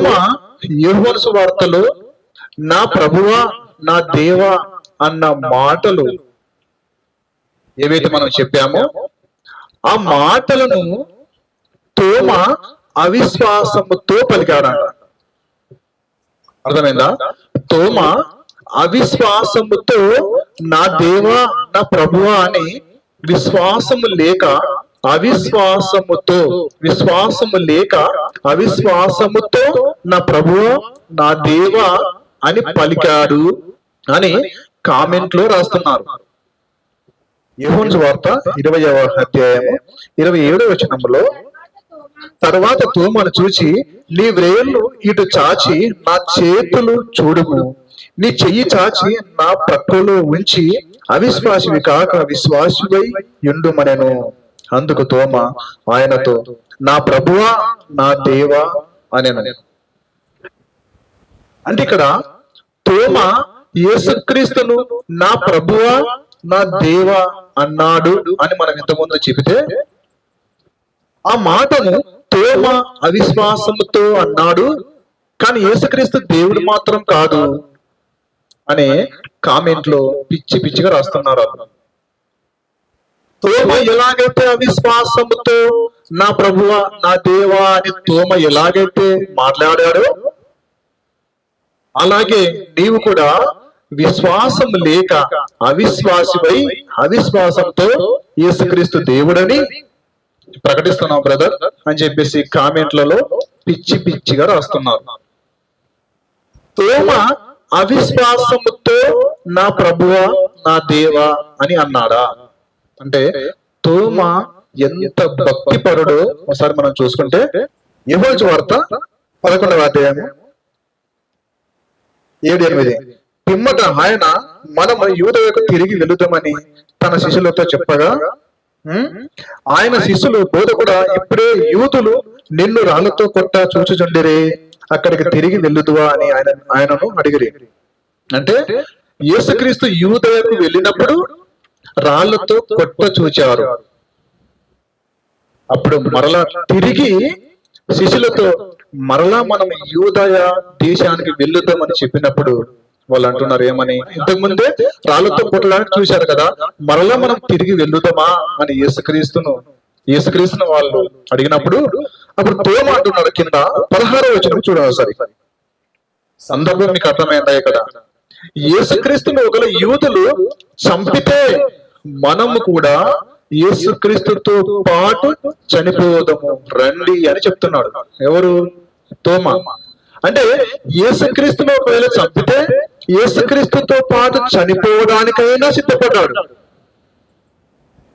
తోమ యోహోను వార్తలో నా ప్రభువా నా దేవ అన్న మాటలు. ఏవైతే మనం చెప్పామో ఆ మాటలను తోమ అవిశ్వాసముతో పలికాడంట అర్థమైందా? తోమ అవిశ్వాసముతో నా దేవా నా ప్రభువా అని విశ్వాసము లేక అవిశ్వాసముతో విశ్వాసము లేక అవిశ్వాసముతో నా ప్రభువా నా దేవా అని పలికాడు అని కామెంట్లో రాస్తున్నారు. యెహోను వార్త ఇరవై అధ్యాయము ఇరవై ఏడవ వచనంలో తర్వాత తోమను చూచి నీ వ్రేళ్ళు ఇటు చాచి నా చేతులు చూడుము. నీ చెయ్యి చాచి నా పక్కలో ఉంచి అవిశ్వాసివి కాక విశ్వాసివై యుండుమనెను అందుకు తోమ ఆయనతో నా ప్రభువా నా దేవా అనెను. అంటే ఇక్కడ తోమ యేసుక్రీస్తును నా ప్రభువా నా దేవ అన్నాడు అని మనం ఇంతకుముందు చెబితే ఆ మాటను తోమ అవిశ్వాసంతో అన్నాడు కానీ యేసుక్రీస్తు దేవుడు మాత్రం కాదు అనే కామెంట్లో పిచ్చి పిచ్చిగా రాస్తున్నారు అతను తోమ ఎలాగైతే అవిశ్వాసముతో నా ప్రభువ నా దేవా అని తోమ ఎలాగైతే మాట్లాడాడో అలాగే నీవు కూడా విశ్వాసం లేక అవిశ్వాసిపై అవిశ్వాసంతో యేసుక్రీస్తు దేవుడని ప్రకటిస్తున్నాం బ్రదర్ అని చెప్పేసి కామెంట్లలో పిచ్చి పిచ్చిగా రాస్తున్నారు. తోమ అవిశ్వాసముతో నా ప్రభువ నా దేవ అని అన్నాడా? అంటే తోమ ఎంత భక్తిపరుడో ఒకసారి మనం చూసుకుంటే యెహోవా వార్త పదకొండవ అధ్యాయము ఏడు ఎనిమిది. పిమ్మట ఆయన మనము యూదయకు తిరిగి వెళుదామని తన శిష్యులతో చెప్పగా ఆయన శిష్యులు బోధ కూడా ఇప్పుడే యూతులు నిన్ను రాళ్ళతో కొట్ట చూచుచుండిరే. అక్కడికి తిరిగి వెళ్ళుదువా అని ఆయన ఆయనను అడిగిరి. అంటే యేసుక్రీస్తు యూదయకు వెళ్ళినప్పుడు రాళ్ళతో కొట్ట చూచారు. అప్పుడు మరలా తిరిగి శిష్యులతో మరలా మనం యూదయ దేశానికి వెళ్ళుదామని చెప్పినప్పుడు వాళ్ళు అంటున్నారు ఏమని? ఇంతకు ముందే రాళ్ళతో కొట్టడానికి చూశారు కదా మరలా మనం తిరిగి వెళ్ళుదామా అని యేసుక్రీస్తును యేసుక్రీస్తును వాళ్ళు అడిగినప్పుడు అప్పుడు తోమ అంటున్నాడు కింద పదహారో వచనం చూడండి ఒకసారి. సందర్భం మీకు అర్థమైందా ఇక్కడ? యేసుక్రీస్తును ఒకవేళ యూదులు చంపితే మనము కూడా యేసుక్రీస్తుతో పాటు చనిపోదాము రండి అని చెప్తున్నాడు. ఎవరు? తోమ. అంటే యేసుక్రీస్తును ఒకవేళ చంపితే యేసుక్రీస్తుతో పాటు చనిపోవడానికైనా సిద్ధపడ్డాడు.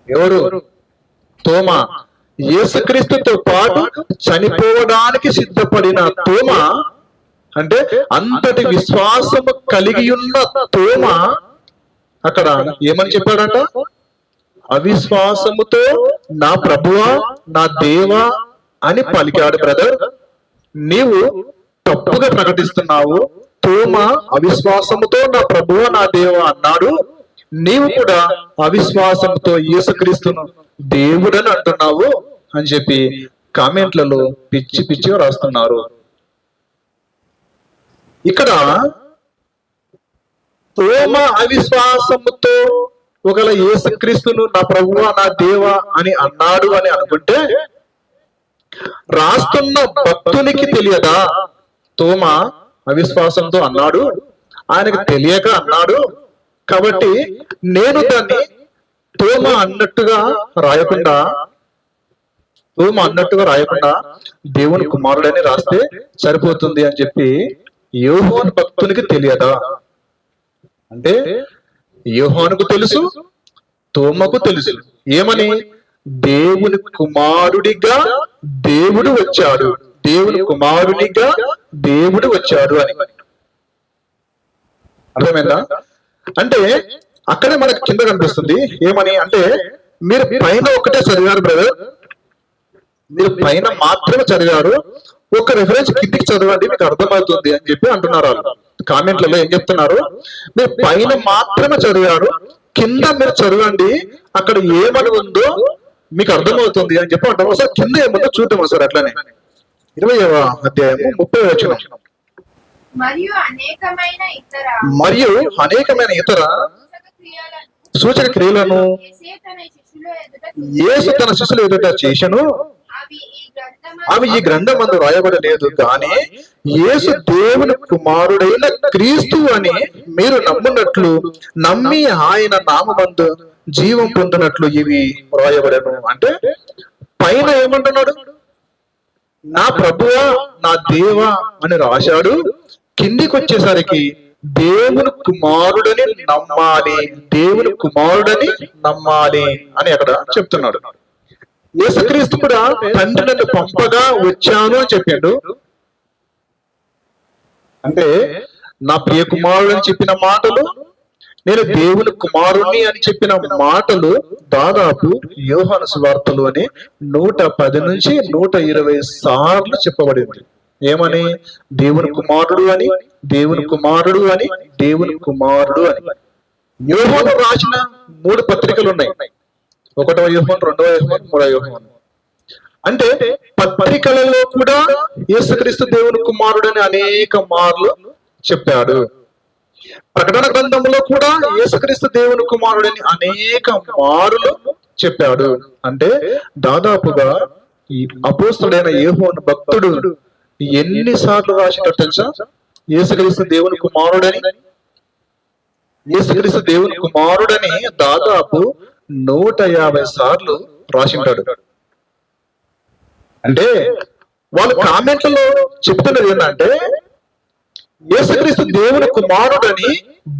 ఎవరు? తోమ. యేసుక్రీస్తుతో పాటు చనిపోవడానికి సిద్ధపడిన తోమ అంటే అంతటి విశ్వాసము కలిగి ఉన్న తోమ అక్కడ ఏమని చెప్పాడంట? అవిశ్వాసముతో నా ప్రభువా నా దేవా అని పలికాడు బ్రదర్. నీవు తప్పుగా ప్రకటిస్తున్నావు. తోమ అవిశ్వాసముతో నా ప్రభువ నా దేవా అన్నాడు. నీవు కూడా అవిశ్వాసంతో యేసుక్రీస్తును దేవుడని అంటున్నావు అని చెప్పి కామెంట్లలో పిచ్చి పిచ్చిగా రాస్తున్నారు. ఇక్కడ తోమ అవిశ్వాసముతో ఒకవేళ యేసుక్రీస్తును నా ప్రభువ నా దేవ అని అన్నాడు అని అనుకుంటే రాస్తున్న భక్తునికి తెలియదా? తోమ అవిశ్వాసంతో అన్నాడు. ఆయనకు తెలియక అన్నాడు. కాబట్టి నేను దాన్ని తోమ అన్నట్టుగా రాయకుండా తోమ అన్నట్టుగా రాయకుండా దేవుని కుమారుడని రాస్తే సరిపోతుంది అని చెప్పి యోహోన్ భక్తునికి తెలియదా? అంటే యోహానుకు తెలుసు తోమకు తెలుసు. ఏమని? దేవుని కుమారుడిగా దేవుడు వచ్చాడు. దేవుని కుమారునిగా దేవుడు వచ్చాడు అని. అర్థమైందా? అంటే అక్కడే మనకు కింద కనిపిస్తుంది. ఏమని? అంటే మీరు పైన ఒకటే చదివారు బ్రదర్ మీరు పైన మాత్రమే చదివారు. ఒక రిఫరెన్స్ కిందికి చదవండి మీకు అర్థమవుతుంది అని చెప్పి అంటున్నారు వాళ్ళు. కామెంట్లలో ఏం చెప్తున్నారు? మీరు పైన మాత్రమే చదివారు కింద మీరు చదవండి అక్కడ ఏమని ఉందో మీకు అర్థమవుతుంది అని చెప్పి అంటారు. ఒకసారి కింద ఏముందో చూద్దాం ఒకసారి అట్లనే. ఇరవైవ అధ్యాయము ముప్పై వచనం. మరియు అనేకమైన ఇతర సూచక క్రియలను యేసే తన శిష్యుల ఎదుట యేసు తన శిష్యుల ఎదుట చేసెను ఆమె ఈ గ్రంథం అందు రాయబడలేదు కానీ యేసు దేవుని కుమారుడైన క్రీస్తు అని మీరు నమ్మునట్లు నమ్మి ఆయన నామందు జీవం పొందినట్లు ఇవి రాయబడను. అంటే పైన ఏమంటున్నాడు? నా ప్రభువా నా దేవా అని రాశాడు. కిందికి వచ్చేసరికి దేవుని కుమారుడని నమ్మాలి దేవుని కుమారుడని నమ్మాలి అని అక్కడ చెప్తున్నాడు. యేసుక్రీస్తు కూడా తండ్రి నన్ను పంపగా వచ్చాను అని చెప్పాడు. అంటే నా ప్రియ కుమారుడు అని చెప్పిన మాటలు నేను దేవుని కుమారుణ్ణి అని చెప్పిన మాటలు దాదాపు యోహాను సువార్తలు అని నూట పది నుంచి నూట ఇరవై సార్లు చెప్పబడింది. ఏమని? దేవుని కుమారుడు అని దేవుని కుమారుడు అని దేవుని కుమారుడు అని. యోహాను రాసిన మూడు పత్రికలు ఉన్నాయి. ఒకటవ యోహన్ రెండవ యోహన్ మూడవ యోహన్. అంటే పత్రికలలో కూడా యేసుక్రీస్తు దేవుని అని అనేక మార్లు చెప్పాడు. ప్రకటన గ్రంథంలో కూడా యేసుక్రీస్తు దేవుని కుమారుడని అనేక మారులు చెప్పాడు. అంటే దాదాపుగా ఈ అపోస్తుడైన యేహోను భక్తుడు ఎన్నిసార్లు రాసినట్టు తెలుసా? యేసుక్రీస్తు దేవుని కుమారుడని. యేసుక్రీస్తు దేవుని కుమారుడని దాదాపు నూట యాభై సార్లు రాసింటాడు. అంటే వాళ్ళు కామెంట్లలో చెప్తున్నది ఏంటంటే యేసుక్రీస్తు దేవుని కుమారుడని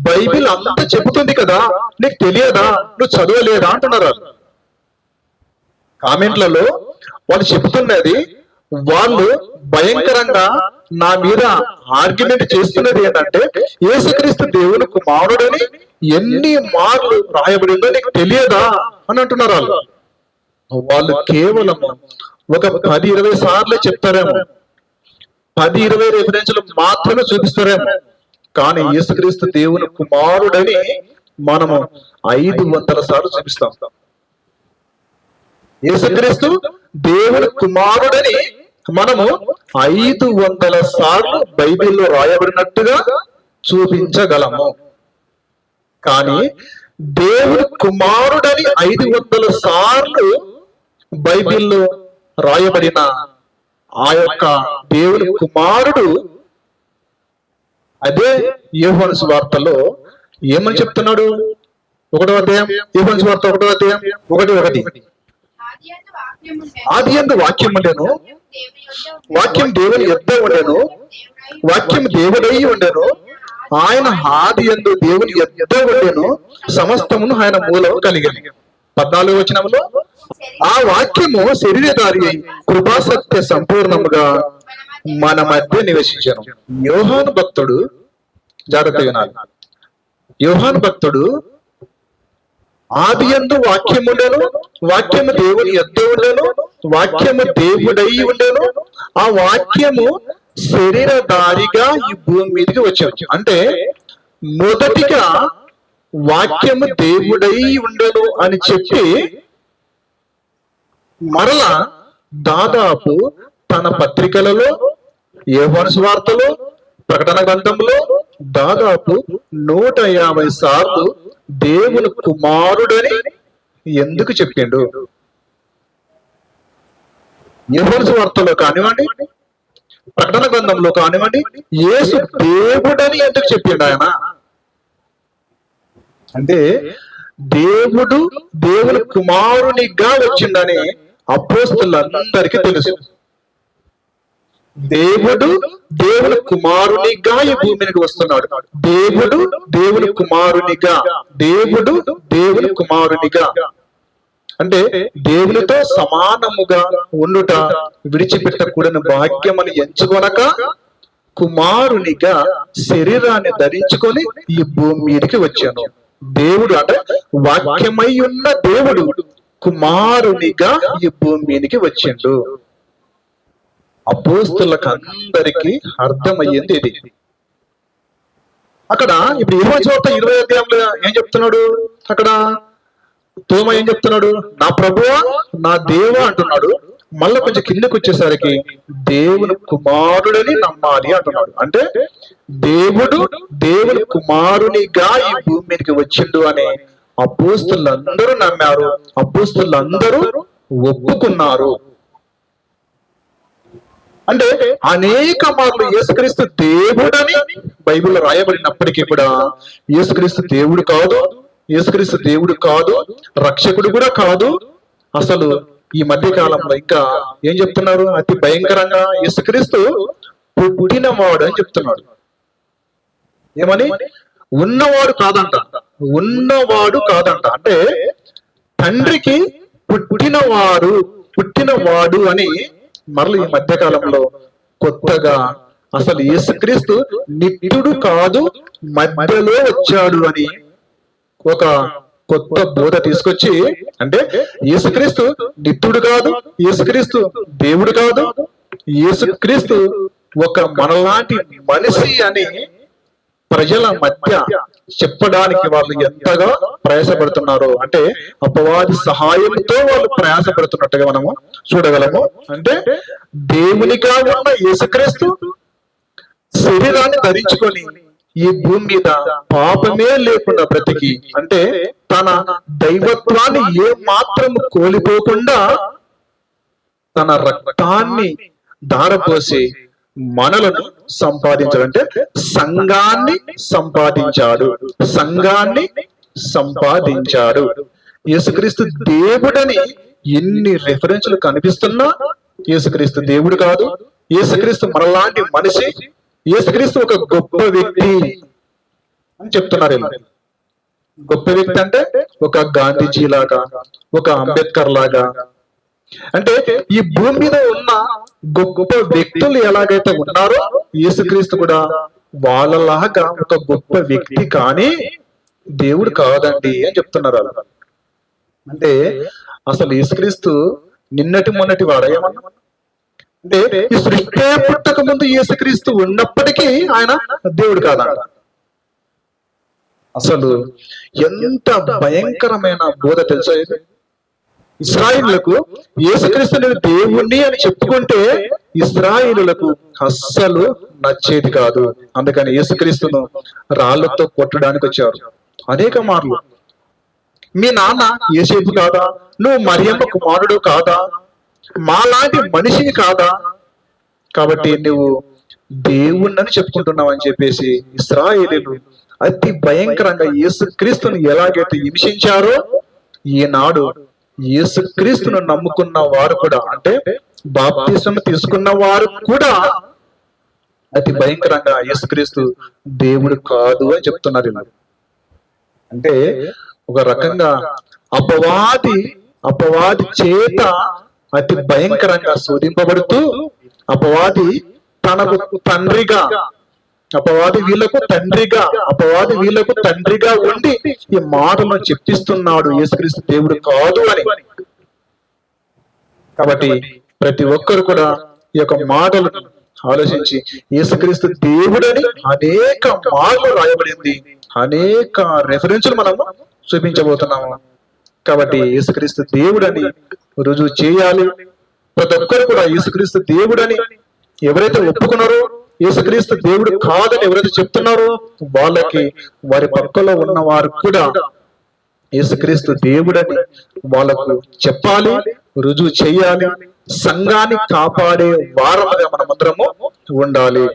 బైబిల్ అంతా చెబుతుంది కదా నీకు తెలియదా? నువ్వు చదవలేదా అంటున్నారు కామెంట్లలో వాళ్ళు చెబుతున్నది వాళ్ళు భయంకరంగా నా మీద ఆర్గ్యుమెంట్ చేస్తున్నది ఏంటంటే యేసుక్రీస్తు దేవుని కుమారుడని ఎన్ని మార్లు రాయబడిందో నీకు తెలియదా అని అంటున్నారు వాళ్ళు. వాళ్ళు కేవలం ఒక పది ఇరవై సార్లు చెప్తారేమో. పది ఇరవై రెఫరెన్స్లు మాత్రమే చూపిస్తారేమో. కానీ యేసుక్రీస్తు దేవుని కుమారుడని మనము ఐదు వందల సార్లు చూపిస్తాం. యేసుక్రీస్తు దేవుని కుమారుడని మనము ఐదు వందల సార్లు బైబిల్లో రాయబడినట్టుగా చూపించగలము. కానీ దేవుని కుమారుడని ఐదు వందల సార్లు బైబిల్లో రాయబడిన ఆ యొక్క దేవుని కుమారుడు అదే యోహాను సువార్తలో ఏమని చెప్తున్నాడు? ఒకటో అధ్యాయం యోహాను సువార్త ఒకటో అధ్యాయం ఒకటి ఒకటి. ఆది ఎందు వాక్యం ఉండెను. వాక్యం దేవుని యొద్ద ఉండెను. దేవుడై వాక్యం దేవుడై ఉండెను. ఆయన ఆది ఎందు దేవుని యొద్ద ఉండేను సమస్తమును ఆయన మూలం కలిగింది పద్నాలుగు వచనంలో ఆ వాక్యము శరీరధారి అయి కృపాసత్య సంపూర్ణముగా మన మధ్య నివసించను. యోహాను భక్తుడు జాగ్రత్త వినాలి. యోహాను భక్తుడు ఆది ఎందు వాక్యం ఉండేను వాక్యము దేవుని ఎద్దు ఉండేను వాక్యము దేవుడై ఉండేను ఆ వాక్యము శరీరధారిగా ఈ భూమి మీదకి వచ్చాడు అంటే మొదటిగా వాక్యము దేవుడై ఉండెను అని చెప్పి మరలా దాదాపు తన పత్రికలలో యోహాను సువార్తలో ప్రకటన గ్రంథంలో దాదాపు నూట యాభై సార్లు దేవుని కుమారుడని ఎందుకు చెప్పిండు? యోహాను సువార్తలో కానివ్వండి ప్రకటన గ్రంథంలో కానివ్వండి యేసు దేవుడని ఎందుకు చెప్పిండు ఆయన? అంటే దేవుడు దేవుని కుమారునిగా వచ్చిండని అపోస్తులందరికీ తెలుసు. దేవుడు దేవుని కుమారునిగా ఈ భూమి మీదకి వస్తున్నాడు. దేవుడు దేవుని కుమారునిగా దేవుడు దేవుని కుమారునిగా. అంటే దేవునితో సమానముగా ఉండుట విడిచిపెట్టకూడని భాగ్యమని ఎంచుకొనక కుమారునిగా శరీరాన్ని ధరించుకొని ఈ భూమి మీదకి వచ్చాను. దేవుడు అంటే వాక్యమై ఉన్న దేవుడు కుమారునిగా ఈ భూమి మీదకి వచ్చిండు. అపోస్తులకు అందరికి అర్థమయ్యింది ఇది. అక్కడ ఇప్పుడు ఇరవై చోట ఇరవై అధ్యాయంలో ఏం చెప్తున్నాడు? అక్కడ తోమ ఏం చెప్తున్నాడు? నా ప్రభువా నా దేవ అంటున్నాడు. మళ్ళీ కొంచెం కిందకి వచ్చేసరికి దేవుని కుమారుడని నమ్మాలి అంటున్నాడు. అంటే దేవుడు దేవుని కుమారునిగా ఈ భూమి మీదకి వచ్చిండు అని అపోస్తులందరూ నమ్మారు. అపోస్తులందరూ ఒప్పుకున్నారు. అంటే అనేక మార్లు యేసుక్రీస్తు దేవుడని బైబిల్లో రాయబడినప్పటికీ కూడా యేసుక్రీస్తు దేవుడు కాదు యేసుక్రీస్తు దేవుడు కాదు రక్షకుడు కూడా కాదు. అసలు ఈ మధ్య కాలంలో ఇంకా ఏం చెప్తున్నారు? అతి భయంకరంగా యేసుక్రీస్తు పుట్టినవాడు అని చెప్తున్నాడు. ఏమని? ఉన్నవాడు కాదంట. ఉన్నవాడు కాదంట. అంటే తండ్రికి పుట్టినవాడు పుట్టినవాడు అని మరలు ఈ మధ్య కాలంలో కొత్తగా అసలు యేసుక్రీస్తు నిత్యుడు కాదు మధ్యలో వచ్చాడు అని ఒక కొత్త బోధ తీసుకొచ్చి అంటే యేసుక్రీస్తు నిత్యుడు కాదు యేసుక్రీస్తు దేవుడు కాదు యేసుక్రీస్తు ఒక మనలాంటి మనిషి అని ప్రజల మధ్య చెప్పడానికి వాళ్ళు ఎంతగా ప్రయాసపడుతున్నారు అంటే అపవాది సహాయంతో వాళ్ళు ప్రయాసపడుతున్నట్టుగా మనము చూడగలము. అంటే దేవునిగా ఉన్న యేసుక్రీస్తు శరీరాన్ని ధరించుకొని ఈ భూమి మీద పాపమే లేకుండా బ్రతికి అంటే తన దైవత్వాన్ని ఏ మాత్రం కోల్పోకుండా తన రక్తాన్ని ధారపోసి మనలను సంపాదించాడు. అంటే సంఘాన్ని సంపాదించాడు. సంఘాన్ని సంపాదించాడు. యేసుక్రీస్తు దేవుడని ఎన్ని రెఫరెన్స్లు కనిపిస్తున్నా యేసుక్రీస్తు దేవుడు కాదు. యేసుక్రీస్తు మనలాంటి మనిషి యేసుక్రీస్తు ఒక గొప్ప వ్యక్తి అని చెప్తున్నారు గొప్ప వ్యక్తి అంటే ఒక గాంధీజీ లాగా ఒక అంబేద్కర్ లాగా అంటే ఈ భూమి మీద ఉన్న గొప్ప వ్యక్తులు ఎలాగైతే ఉన్నారో యేసుక్రీస్తు కూడా వాళ్ళలాగా ఒక గొప్ప వ్యక్తి కానీ దేవుడు కాదండి అని చెప్తున్నారు అలా అంటే అసలు యేసుక్రీస్తు నిన్నటి మొన్నటి వాడేమన్నా? అంటే ఈ సృష్టి పుట్టక ముందు యేసుక్రీస్తు ఉన్నప్పటికీ ఆయన దేవుడు కాదంట అసలు ఎంత భయంకరమైన బోధ తెలుసా ఇది? ఇస్రాయిలులకు యేసుక్రీస్తు నేను దేవుణ్ణి అని చెప్పుకుంటే ఇస్రాయిలులకు అస్సలు నచ్చేది కాదు. అందుకని యేసుక్రీస్తును రాళ్ళతో కొట్టడానికి వచ్చారు. అనేక మార్లు. మీ నాన్న ఏసేపు కాదా? నువ్వు మరియమ్మ కుమారుడు కాదా? మాలాంటి మనిషిని కాదా? కాబట్టి నువ్వు దేవుణ్ణని చెప్పుకుంటున్నావు అని చెప్పేసి ఇస్రాయేలీలు అతి భయంకరంగా యేసుక్రీస్తుని ఎలాగైతే హింసించారో ఈనాడు యేసుక్రీస్తును నమ్ముకున్న వారు కూడా అంటే బాప్తిసం తీసుకున్న వారు కూడా అతి భయంకరంగా యేసుక్రీస్తు దేవుడు కాదు అని చెప్తున్నారు ఇలా అంటే ఒక రకంగా అపవాది అపవాది చేత అతి భయంకరంగా శోధింపబడుతూ అపవాది తనకు తండ్రిగా అపవాది వీళ్ళకు తండ్రిగా అపవాది వీళ్ళకు తండ్రిగా ఉండి ఈ మాటలను చెప్పిస్తున్నాడు యేసుక్రీస్తు దేవుడు కాదు అని. కాబట్టి ప్రతి ఒక్కరు కూడా ఈ యొక్క మాటలు ఆలోచించి యేసుక్రీస్తు దేవుడని అనేక మార్లు రాయబడింది. అనేక రెఫరెన్సులు మనము చూపించబోతున్నాము. కాబట్టి యేసుక్రీస్తు దేవుడని రుజువు చేయాలి. ప్రతి ఒక్కరు కూడా యేసుక్రీస్తు దేవుడని ఎవరైతే ఒప్పుకున్నారో యేసుక్రీస్తు దేవుడు కాదని ఎవరైతే చెప్తున్నారో వాళ్ళకి వారి పక్కలో ఉన్న వారు కూడా యేసుక్రీస్తు దేవుడని వాళ్ళకు చెప్పాలి రుజువు చేయాలి సంఘాన్ని కాపాడే వారముగా మనమందరము ఉండాలి.